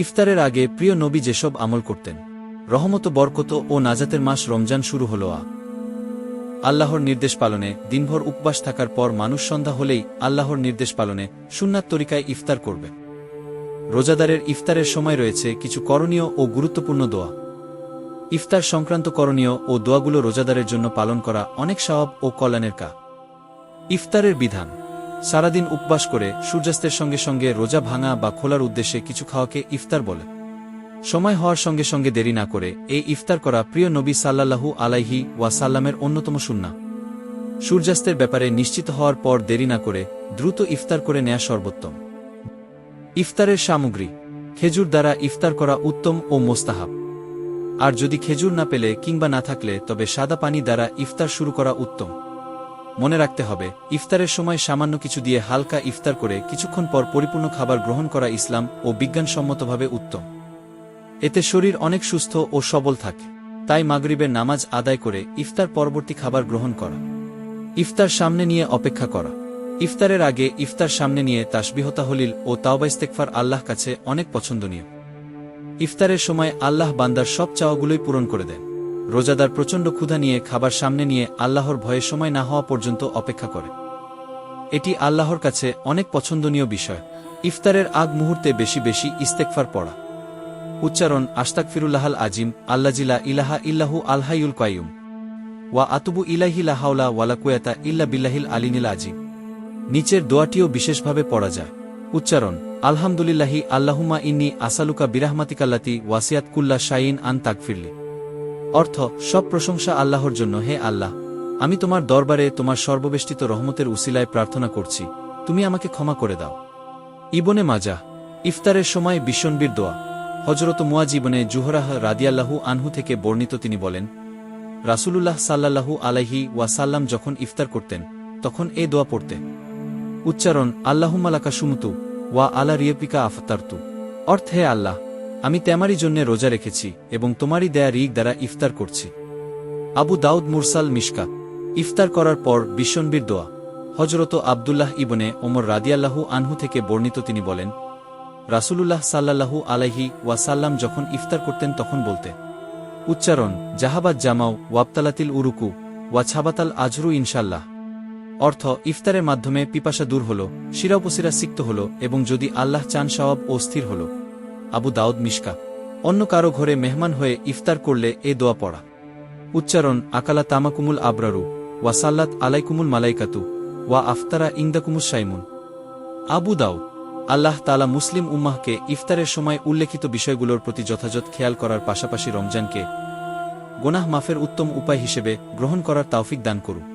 ইফতারের আগে প্রিয় নবী যেসব আমল করতেন, রহমত বরকত ও নাজাতের মাস রমজান শুরু হল আ। আল্লাহর নির্দেশ পালনে দিনভর উপবাস থাকার পর মানুষ সন্ধ্যা হলেই আল্লাহর নির্দেশ পালনে সুন্নাত তরিকায় ইফতার করবে। রোজাদারের ইফতারের সময় রয়েছে কিছু করণীয় ও গুরুত্বপূর্ণ দোয়া। ইফতার সংক্রান্ত করণীয় ও দোয়াগুলো রোজাদারের জন্য পালন করা অনেক সওয়াব ও কল্যাণের কা। ইফতারের বিধান। সারাদিন উপবাস করে সূর্যাস্তের সঙ্গে সঙ্গে রোজা ভাঙা বা খোলার উদ্দেশ্যে কিছু খাওয়াকে ইফতার বলে। সময় হওয়ার সঙ্গে সঙ্গে দেরি না করে এই ইফতার করা প্রিয় নবী সাল্লাল্লাহু আলাইহি ওয়াসাল্লামের অন্যতম সুন্না। সূর্যাস্তের ব্যাপারে নিশ্চিত হওয়ার পর দেরি না করে দ্রুত ইফতার করে নেয়া সর্বোত্তম। ইফতারের সামগ্রী, খেজুর দ্বারা ইফতার করা উত্তম ও মোস্তাহাব। আর যদি খেজুর না পেলে কিংবা না থাকলে তবে সাদা পানি দ্বারা ইফতার শুরু করা উত্তম। মনে রাখতে হবে, ইফতারের সময় সামান্য কিছু দিয়ে হালকা ইফতার করে কিছুক্ষণ পর পরিপূর্ণ খাবার গ্রহণ করা ইসলাম ও বিজ্ঞানসম্মতভাবে উত্তম। এতে শরীর অনেক সুস্থ ও সবল থাকে। তাই মাগরিবের নামাজ আদায় করে ইফতার পরবর্তী খাবার গ্রহণ করা। ইফতার সামনে নিয়ে অপেক্ষা করা। ইফতারের আগে ইফতার সামনে নিয়ে তাসবিহতা হলিল ও তাওবাইস্তেকফার আল্লাহ কাছে অনেক পছন্দনীয়। ইফতারের সময় আল্লাহ বান্দার সব চাওয়াগুলোই পূরণ করে দেন। রোজাদার প্রচণ্ড ক্ষুধা নিয়ে খাবার সামনে নিয়ে আল্লাহর ভয়ে সময় না হওয়া পর্যন্ত অপেক্ষা করে। এটি আল্লাহর কাছে অনেক পছন্দনীয় বিষয়। ইফতারের আগ মুহূর্তে বেশি বেশি ইস্তেকফার পড়া। উচ্চারণ আশতাক ফিরুল্লাহাল আজিম আল্লাজিলা ইলাহা ইল্লাহু আলহাইউল কাইয়ুম। ওয়া আতুবু ইলাহি লাহাউলা ওয়ালা কুয়াতা ইল্লা বিল্লাহিল আলিনিল আজিম। নিচের দোয়াটিও বিশেষভাবে পড়া যায়। উচ্চারণ, আলহামদুলিল্লাহি আল্লাহুমা ইন্নি আসালুকা বিরাহমাতিকাল্লাতি ওয়াসিয়াত কুল্লা শাইন আন তাকফিরলি অর্থ, সব প্রশংসা আল্লাহর জন্য, হে আল্লাহ। আমি তোমার দরবারে তোমার সর্ববেষ্টিত রহমতের উসিলায় প্রার্থনা করছি। তুমি আমাকে ক্ষমা করে দাও। ইবনে মাজা, ইফতারের সময় বিশ্বনবীর দোয়া। হজরত মুয়াজিবনে জুহরাহ রাদিয়াল্লাহু আনহু থেকে বর্ণিত তিনি বলেন, রাসূলুল্লাহ সাল্লাল্লাহু আলাইহি ওয়াসাল্লাম যখন ইফতার করতেন, তখন এ দোয়া পড়তে উচ্চারণ আল্লাহুমালাকা সুমতু, ওয়া আলা রিয়পিকা আফতারতু। অর্থ, হে আল্লাহ আমি তেমারি জন্যে রোজা রেখেছি এবং তোমারই দেয়া রিক দ্বারা ইফতার করছি। আবু দাউদ মুরসাল মিশকা ইফতার করার পর বিশ্বনবীর দোয়া। হজরত আবদুল্লাহ ইবনে ওমর রাদিয়াল্লাহু আনহু থেকে বর্ণিত তিনি বলেন, রাসূলুল্লাহ সাল্লাল্লাহু আলাইহি ওয়াসাল্লাম যখন ইফতার করতেন তখন বলতে, উচ্চারণ জাহাবাদ জামাও ওয়াবতালাতিল উরুকু, ওয়া ছাবাতাল আজরু ইনশাল্লাহ অর্থ, ইফতারের মাধ্যমে পিপাসা দূর হল, শিরাউপসিরা সিক্ত হল এবং যদি আল্লাহ চান সওয়াব ও স্থির হল। আবু দাউদ মিশকা। অন্য কারও ঘরে মেহমান হয়ে ইফতার করলে এ দোয়া পড়া। উচ্চারণ, আকালা তামাকুমুল আবরারু ওয়াসাল্লাত আলাইকুমুল মালাইকাতু, ওয়া আফতারা ইংদাকুমুস সাইমুন। আবু দাউদ, আল্লাহ তালা মুসলিম উম্মাহকে ইফতারের সময় উল্লেখিত বিষয়গুলোর প্রতি যথাযথ খেয়াল করার পাশাপাশি রমজানকে গোনাহ মাফের উত্তম উপায় হিসেবে গ্রহণ করার তাওফিক দান করুক